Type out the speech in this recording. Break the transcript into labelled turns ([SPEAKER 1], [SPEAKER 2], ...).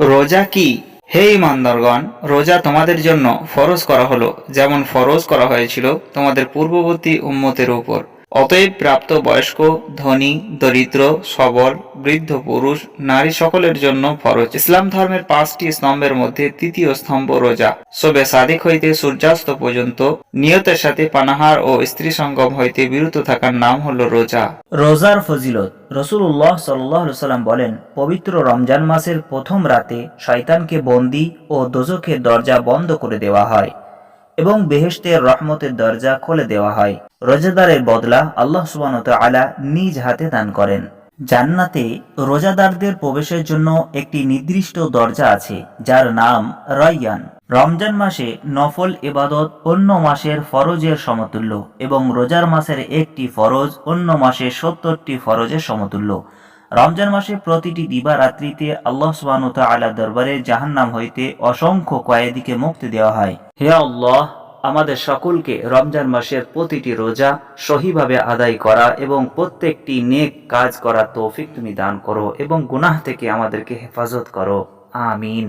[SPEAKER 1] রোজা কি? হে ইমানদারগণ, রোজা তোমাদের জন্য ফরজ করা হলো, যেমন ফরজ করা হয়েছিল তোমাদের পূর্ববর্তী উম্মতের উপর। অতএব প্রাপ্ত বয়স্ক, ধনী, দরিদ্র, সবল, বৃদ্ধ, পুরুষ, নারী সকলের জন্য ফরজ। ইসলাম ধর্মের পাঁচটি স্তম্ভের মধ্যে তৃতীয় স্তম্ভ রোজা। সবে সাদিক হইতে সূর্যাস্ত পর্যন্ত, নিয়তের সাথে পানাহার ও স্ত্রী সঙ্গম হইতে বিরত থাকার নাম হলো রোজা।
[SPEAKER 2] রোজার ফজিলত রসুল্লাহ সাল্লাম বলেন, পবিত্র রমজান মাসের প্রথম রাতে শয়তানকে বন্দি ও দোজখের দরজা বন্ধ করে দেওয়া হয়। এবং বেহেশতের রহমতের দরজা খুলে দেওয়া হয়। রোজাদারের বদলা আল্লাহ সুবান আলা নিজ হাতে দান করেন। জান্নাতে রোজাদারদের প্রবেশের জন্য একটি নির্দিষ্ট দরজা আছে, যার নাম রাইয়ান রমজান মাসে নফল এবাদত অন্য মাসের ফরজের সমতুল্য এবং রোজার মাসের একটি ফরজ অন্য মাসের সত্তরটি ফরজের সমতুল্য। রমজান মাসে প্রতিটি দিবারাত্রিতে আল্লাহ সুবাহ আলা দরবারে জাহান্নাম হইতে অসংখ্য কয়েদিকে মুক্তি দেওয়া হয়। হে আল্লাহ, আমাদের সকলকে রমজান মাসের প্রতিটি রোজা সহিভাবে আদায় করা এবং প্রত্যেকটি নেক কাজ করা তৌফিক তুমি দান করো এবং গুনাহ থেকে আমাদেরকে হেফাজত করো। আমিন।